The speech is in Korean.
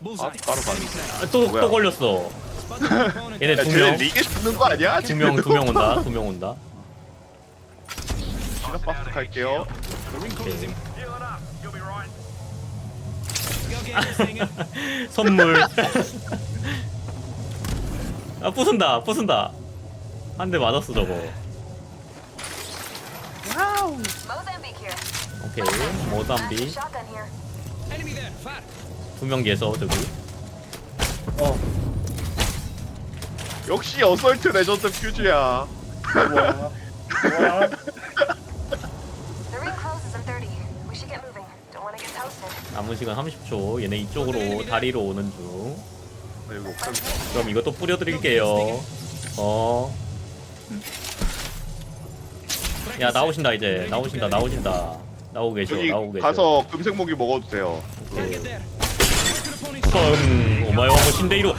아, 바로 가는 아, 또, 뭐야? 또 걸렸어. 얘네 야, 두 명. 리게 죽는 거 아니야? 두 명, 두 명 온다. 두 명 온다. 시간 박스 갈게요. 오케이. 선물. 아, 부순다, 부순다. 한 대 맞았어, 저거. Mozambique here. 오케이. Shotgun here. 두명 계서, 저기. 역시 어설트 레전드 퓨즈야. The ring closes in 30. We should get moving. Don't want to get toasted. 남은 시간 30초. 얘네 이쪽으로 다리로 오는 중. 옥상 그럼 이것도 뿌려드릴게요. 어. 야, 나오신다, 이제. 나오신다, 나오신다. 나오고 계셔, 여기 나오고 계셔. 가서 금색 모기 먹어도 돼요. 오 신데이로.